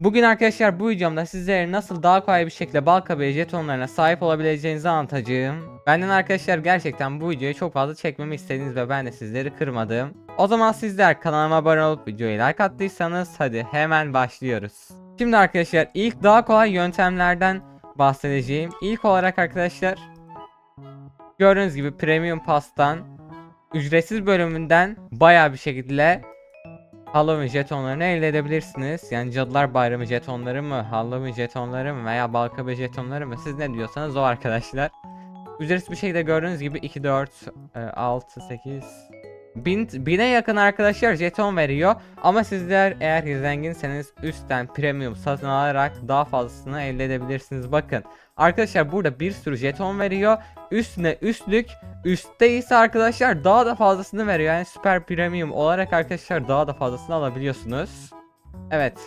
Bugün arkadaşlar bu videomda sizlere nasıl daha kolay bir şekilde bal kabağı jetonlarına sahip olabileceğinizi anlatacağım. Benden arkadaşlar gerçekten bu videoyu çok fazla çekmemi istediniz ve ben de sizleri kırmadım. O zaman sizler kanalıma abone olup videoyu like attıysanız hadi hemen başlıyoruz. Şimdi arkadaşlar ilk daha kolay yöntemlerden bahsedeceğim. İlk olarak arkadaşlar gördüğünüz gibi Premium Pass'tan ücretsiz bölümünden baya bir şekilde Halloween jetonlarını elde edebilirsiniz. Yani Cadılar Bayramı jetonları mı, Halloween jetonları mı veya Balkabe jetonları mı siz ne diyorsanız o arkadaşlar. Ücretsiz bir şekilde gördüğünüz gibi 2, 4, 6, 8, 1000, 1000'e yakın arkadaşlar jeton veriyor. Ama sizler eğer zenginseniz üstten premium satın alarak daha fazlasını elde edebilirsiniz. Bakın arkadaşlar burada bir sürü jeton veriyor. Üstüne üstlük Üstte ise arkadaşlar daha da fazlasını veriyor. Yani süper premium olarak arkadaşlar daha da fazlasını alabiliyorsunuz. Evet.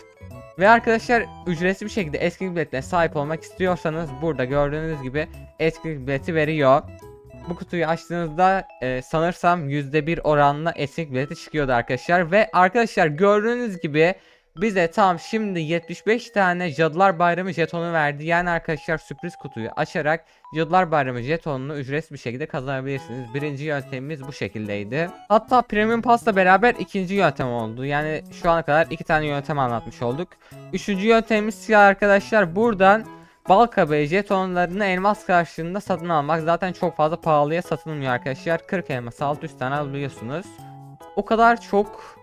Ve arkadaşlar ücretsiz bir şekilde eski biletle sahip olmak istiyorsanız burada gördüğünüz gibi eski bileti veriyor. Bu kutuyu açtığınızda e, sanırsam %1 oranla eski bileti çıkıyordu arkadaşlar. Ve arkadaşlar gördüğünüz gibi bize tam şimdi 75 tane Cadılar Bayramı jetonu verdi. Yani arkadaşlar sürpriz kutuyu açarak Cadılar Bayramı jetonunu ücretsiz bir şekilde kazanabilirsiniz. Birinci yöntemimiz bu şekildeydi. Hatta Premium Pass'la beraber ikinci yöntem oldu. Yani şu ana kadar iki tane yöntem anlatmış olduk. Üçüncü yöntemimiz arkadaşlar buradan bal kabağı jetonlarını elmas karşılığında satın almak. Zaten çok fazla pahalıya satılmıyor arkadaşlar. 40 elmas alt üst tane alabiliyorsunuz. O kadar çok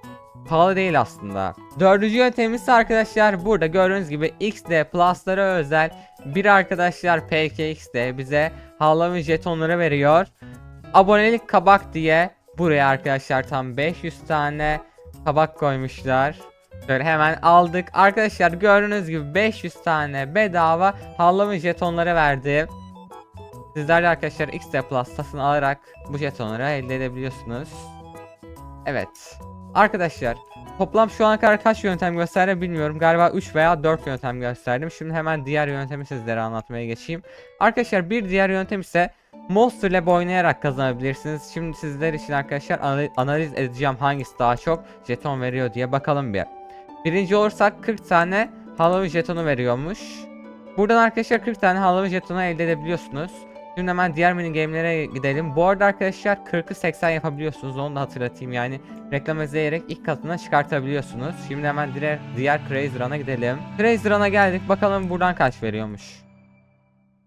pahalı değil aslında. Dördüncü yöntemimiz ise arkadaşlar burada gördüğünüz gibi XD Plus'lara özel bir arkadaşlar PKX'de bize Halloween jetonları veriyor. Abonelik kabak diye buraya arkadaşlar tam 500 tane kabak koymuşlar. Şöyle hemen aldık. Arkadaşlar gördüğünüz gibi 500 tane bedava Halloween jetonları verdi. Sizler de arkadaşlar XD Plus satın alarak bu jetonları elde edebiliyorsunuz. Evet. Arkadaşlar toplam şu ana kadar kaç yöntem gösterdi bilmiyorum. Galiba 3 veya 4 yöntem gösterdim. Şimdi hemen diğer yöntemi sizlere anlatmaya geçeyim. Arkadaşlar bir diğer yöntem ise Monster Lab oynayarak kazanabilirsiniz. Şimdi sizler için arkadaşlar anali- analiz edeceğim hangisi daha çok jeton veriyor diye bakalım bir. Birinci olursak 40 tane Halloween jetonu veriyormuş. Buradan arkadaşlar 40 tane Halloween jetonu elde edebiliyorsunuz. Şimdi hemen diğer mini game'lere gidelim. Bu arada arkadaşlar 40'ı 80 yapabiliyorsunuz. Onu da hatırlatayım yani. Reklam izleyerek ilk katına çıkartabiliyorsunuz. Şimdi hemen diğer, diğer Crazy Run'a gidelim. Crazy Run'a geldik. Bakalım buradan kaç veriyormuş.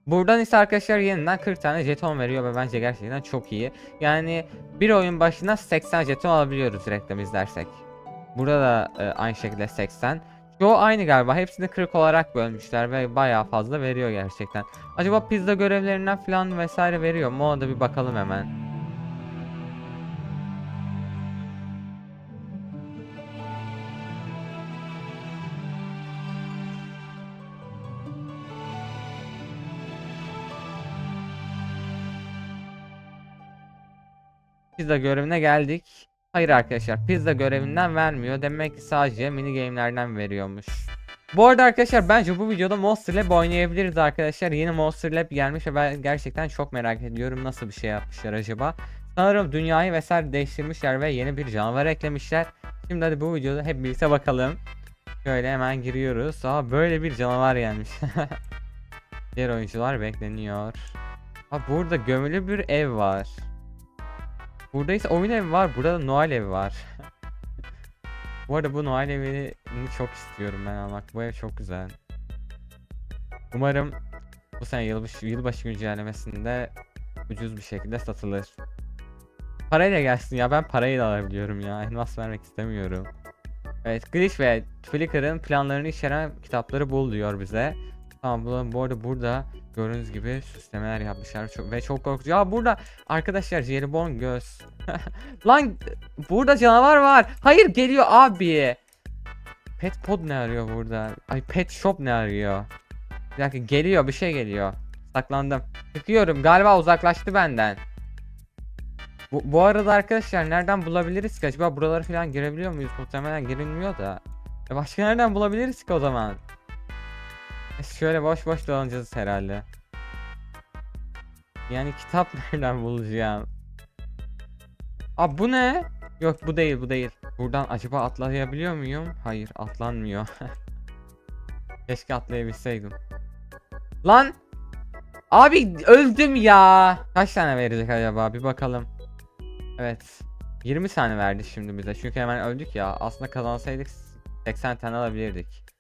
Buradan ise arkadaşlar yeniden 40 tane jeton veriyor ve bence gerçekten çok iyi. Yani bir oyun başına 80 jeton alabiliyoruz reklam izlersek. Burada da e, aynı şekilde 80. Çoğu aynı galiba. Hepsini 40 olarak bölmüşler ve bayağı fazla veriyor gerçekten. Acaba pizza görevlerinden falan vesaire veriyor mu? Ona bir bakalım hemen. Pizza görevine geldik. Hayır arkadaşlar pizza görevinden vermiyor. Demek ki sadece mini game'lerden veriyormuş. Bu arada arkadaşlar bence bu videoda Monster Lab oynayabiliriz arkadaşlar. Yeni Monster Lab gelmiş ve ben gerçekten çok merak ediyorum nasıl bir şey yapmışlar acaba. Sanırım dünyayı vesaire değiştirmişler ve yeni bir canavar eklemişler. Şimdi hadi bu videoda hep birlikte bakalım. Şöyle hemen giriyoruz. Aa böyle bir canavar gelmiş. Diğer oyuncular bekleniyor. Ha burada gömülü bir ev var. Burada ise oyun evi var. Burada da Noel evi var. bu arada bu Noel evini çok istiyorum ben almak. Bu ev çok güzel. Umarım bu sene yılbaşı, yılbaşı güncellemesinde ucuz bir şekilde satılır. Parayla gelsin ya ben parayı da alabiliyorum ya. Elmas vermek istemiyorum. Evet Glitch ve Flickr'ın planlarını içeren kitapları bul diyor bize. Tamam bu, arada burada gördüğünüz gibi süslemeler yapmışlar çok, ve çok korkutucu. Ya burada arkadaşlar jelibon göz. Lan burada canavar var. Hayır geliyor abi. Pet pod ne arıyor burada? Ay pet shop ne arıyor? Bir dakika geliyor bir şey geliyor. Saklandım. Çıkıyorum galiba uzaklaştı benden. Bu, bu arada arkadaşlar nereden bulabiliriz ki? Acaba buraları falan girebiliyor muyuz? Muhtemelen girilmiyor da. E başka nereden bulabiliriz ki o zaman? Şöyle boş boş dolanacağız herhalde. Yani kitap nereden bulacağım? Aa bu ne? Yok bu değil bu değil. Buradan acaba atlayabiliyor muyum? Hayır atlanmıyor. Keşke atlayabilseydim. Lan! Abi öldüm ya. Kaç tane verecek acaba? Bir bakalım. Evet. 20 tane verdi şimdi bize. Çünkü hemen öldük ya. Aslında kazansaydık 80 tane alabilirdik.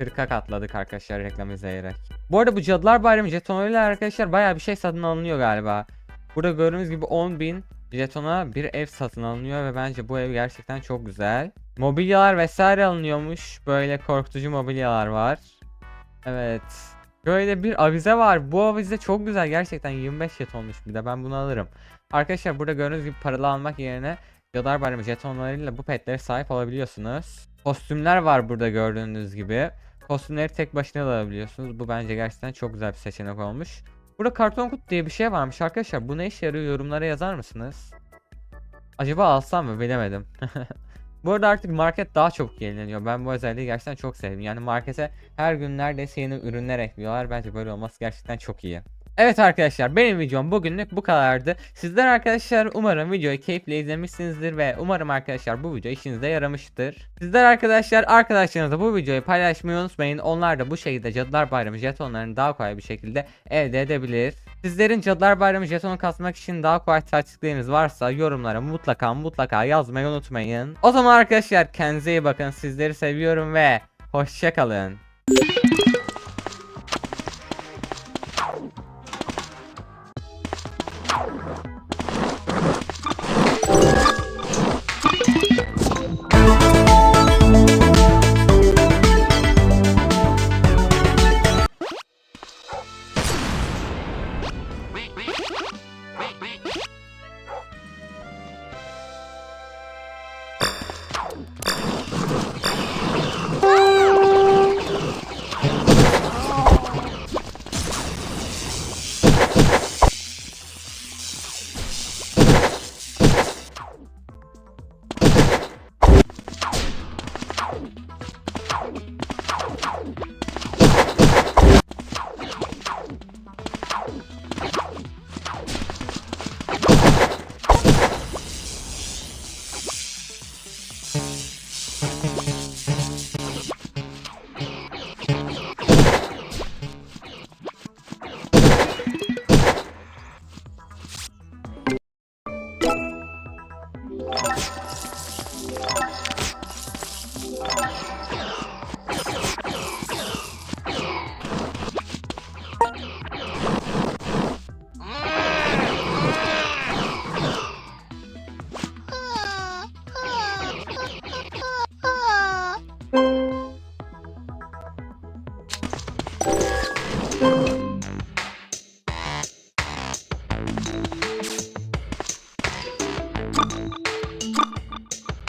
40'a katladık arkadaşlar reklam izleyerek. Bu arada bu Cadılar Bayramı jetonlarıyla arkadaşlar bayağı bir şey satın alınıyor galiba. Burada gördüğünüz gibi 10.000 jetona bir ev satın alınıyor ve bence bu ev gerçekten çok güzel. Mobilyalar vesaire alınıyormuş. Böyle korkutucu mobilyalar var. Evet. Böyle bir avize var. Bu avize çok güzel. Gerçekten 25 jetonmuş bir de. Ben bunu alırım. Arkadaşlar burada gördüğünüz gibi paralı almak yerine Cadılar Bayramı jetonlarıyla bu petlere sahip olabiliyorsunuz. Kostümler var burada gördüğünüz gibi. Kostümleri tek başına da alabiliyorsunuz. Bu bence gerçekten çok güzel bir seçenek olmuş. Burada karton kut diye bir şey varmış arkadaşlar. Bu ne işe yarıyor yorumlara yazar mısınız? Acaba alsam mı bilemedim. bu arada artık market daha çok yenileniyor. Ben bu özelliği gerçekten çok sevdim. Yani markete her gün neredeyse yeni ürünler ekliyorlar. Bence böyle olması gerçekten çok iyi. Evet arkadaşlar benim videom bugünlük bu kadardı. Sizler arkadaşlar umarım videoyu keyifle izlemişsinizdir ve umarım arkadaşlar bu video işinize yaramıştır. Sizler arkadaşlar arkadaşlarınızla bu videoyu paylaşmayı unutmayın. Onlar da bu şekilde Cadılar Bayramı jetonlarını daha kolay bir şekilde elde edebilir. Sizlerin Cadılar Bayramı jetonu kasmak için daha kolay taktikleriniz varsa yorumlara mutlaka mutlaka yazmayı unutmayın. O zaman arkadaşlar kendinize iyi bakın. Sizleri seviyorum ve hoşçakalın. Oh!